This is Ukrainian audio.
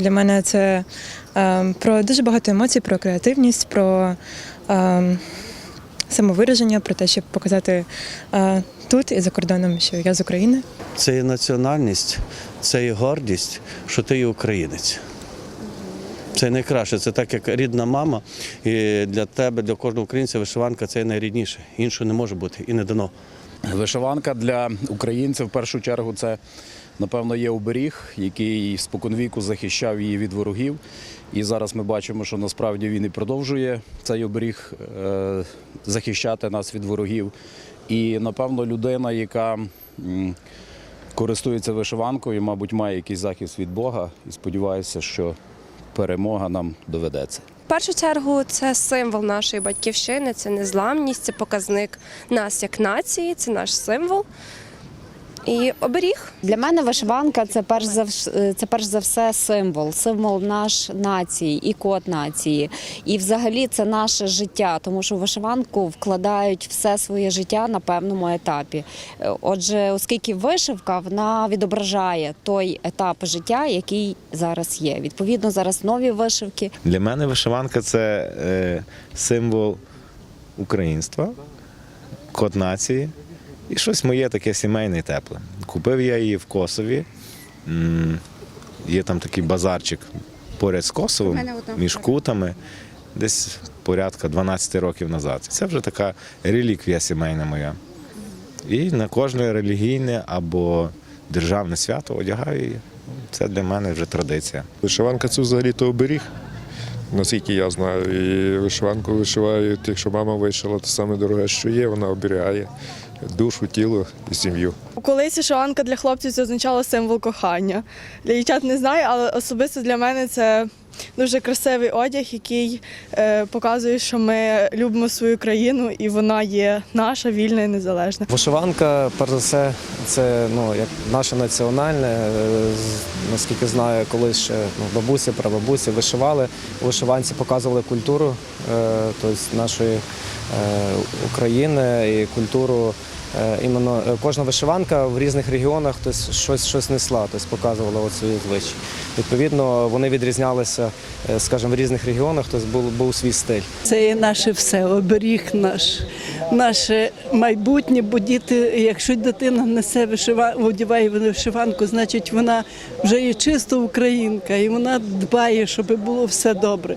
Для мене це е, про дуже багато емоцій, про креативність, про е, самовираження, про те, щоб показати е, тут і за кордоном, що я з України. Це є національність, це є гордість, що ти є українець. Це найкраще, це так як рідна мама. І для тебе, для кожного українця, вишиванка це найрідніше. Іншого не може бути і не дано. Вишиванка для українців в першу чергу це, напевно, є оберіг, який споконвіку захищав її від ворогів. І зараз ми бачимо, що насправді він і продовжує цей оберіг е, захищати нас від ворогів. І, напевно, людина, яка користується вишиванкою, мабуть, має якийсь захист від Бога. І сподіваюся, що перемога нам доведеться. Першу чергу це символ нашої батьківщини, це незламність, це показник нас як нації, це наш символ. І оберіг. Для мене вишиванка це перш за це перш за все символ, символ наш нації і код нації. І взагалі це наше життя, тому що в вишиванку вкладають все своє життя на певному етапі. Отже, оскільки вишивка вона відображає той етап життя, який зараз є. Відповідно, зараз нові вишивки, Для мене вишиванка це е, символ українства, код нації і щось моє таке сімейне і тепле. Купив я її в Косові. Є там такий базарчик поряд з Косовом, між кутами, десь порядка 12 років назад. Це вже така реліквія сімейна моя. І на кожне релігійне або державне свято одягаю її. Це для мене вже традиція. Вишиванка це взагалі то оберіг, наскільки я знаю. І вишиванку вишивають, якщо мама вишила, то саме дороге, що є, вона оберігає душу, тіло і сім'ю. Колись вишиванка для хлопців це означало символ кохання. Для дівчат не знаю, але особисто для мене це дуже красивий одяг, який е, показує, що ми любимо свою країну і вона є наша, вільна і незалежна. Вишиванка, перш за все, це ну, як наше національне. Наскільки знаю, колись ще ну, бабусі, прабабусі вишивали. Вишиванці показували культуру е, тобто нашої е, України і культуру. Е, Іменно е, кожна вишиванка в різних регіонах тобто, щось, щось несла, тобто показувала от свої звичаї. Відповідно, вони відрізнялися, е, скажімо, в різних регіонах, тобто був, був свій стиль. Це є наше все, оберіг наш, наше майбутнє, бо діти, якщо дитина несе вишива, одягає вишиванку, значить вона вже є чисто українка і вона дбає, щоб було все добре.